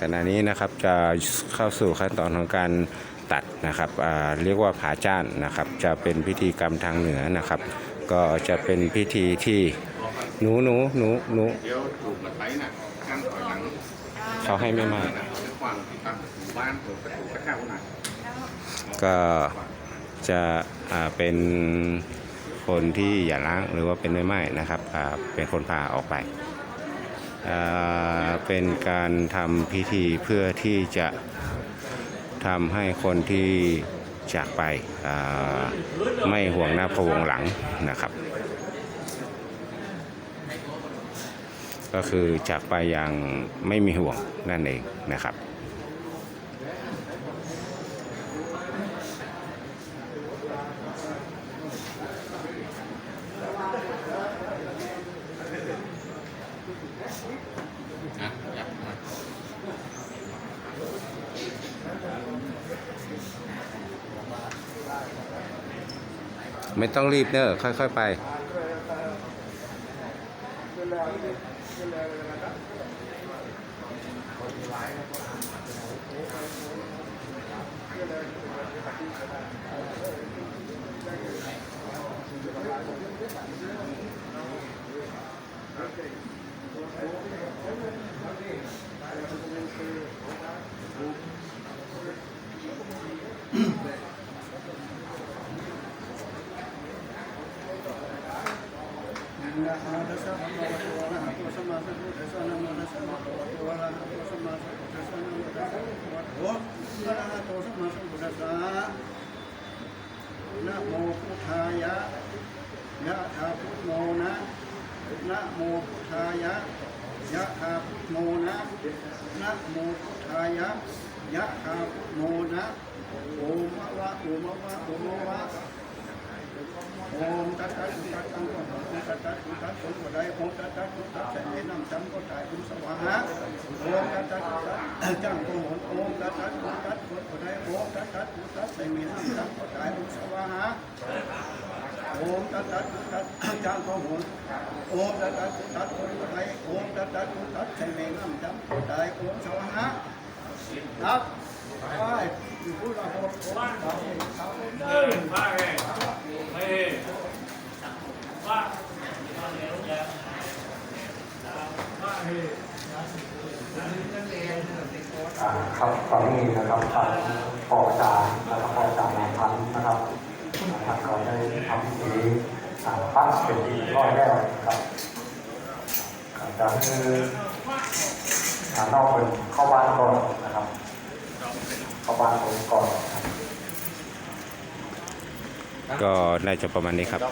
ขณะนี้นะครับจะเข้าสู่ขั้นตอนของการตัดนะครับเรียกว่าผาจ้านนะครับ จะเป็นพิธีกรรมทางเหนือนะครับ ก็จะเป็นพิธีที่หนูหนูหนูหนูเขาให้ไม่มากก็จะเป็นคนที่อย่าล้างหรือว่าเป็นไม่ไหม้นะครับเป็นคนพาออกไป เป็นการทำพิธีเพื่อที่จะทำให้คนที่จากไปไม่ห่วงหน้าพวงหลังนะครับ ก็คือจากไปอย่างไม่มีห่วงนั่นเองนะครับ ไม่ต้องรีบเนอะค่อยๆไปนะโมตัสสะภะคะวะโตอะระหะโตสัมมาสัมพุทธัสสะนะโมตัสสะภะคะวะโตอะระหะโตสัมมาสัมพุทธัสสะนะโมตัสสะภะคะวะโตอะระ หะโตสัมมาสัมพุทธัสสะนะโมพุทธายะยะถาพุทโมนะนะโมพุทธายะยะถาพุทโมนะนะโมพุทธายะยะถาพุทโมนะโอมะวะโอมะวะโอมะวะ โอมตัดตัดตัดตังก็โอมตัดตัดตัดคนก็ได้โอมตัดตัดตัดใส่ในน้ำจำก็ตายบุญสวาหะโอมตัดตัดตัดจ้างก็หนโอมตัดตัดตัดคนก็ได้โอมตัดตัดตัดใส่ในน้ำจำก็ตายบุญสวาหะโอมตัดตัดตัดจ้างก็หนโอมตัดตัดตัดคนก็ได้โอมตัดตัดตัดใส่ในน้ำจำก็ตายโอมสวาหะครับไปพูดเราโอม เออว่าไงเฮ้ยว่าว่าเฮ้ย อ่า ครับตอนนี้นะครับทางปอจารนะครับปอจารนายพันนะครับทางก็ได้ทำพิธีอ่าตั้งเป็นที่ร้อยแล้วครับอ่าจะคืออ่านอกเป็นเข้าบ้านก่อนนะครับ เข้าบ้านผมก่อน ก็น่าจะประมาณนี้ครับ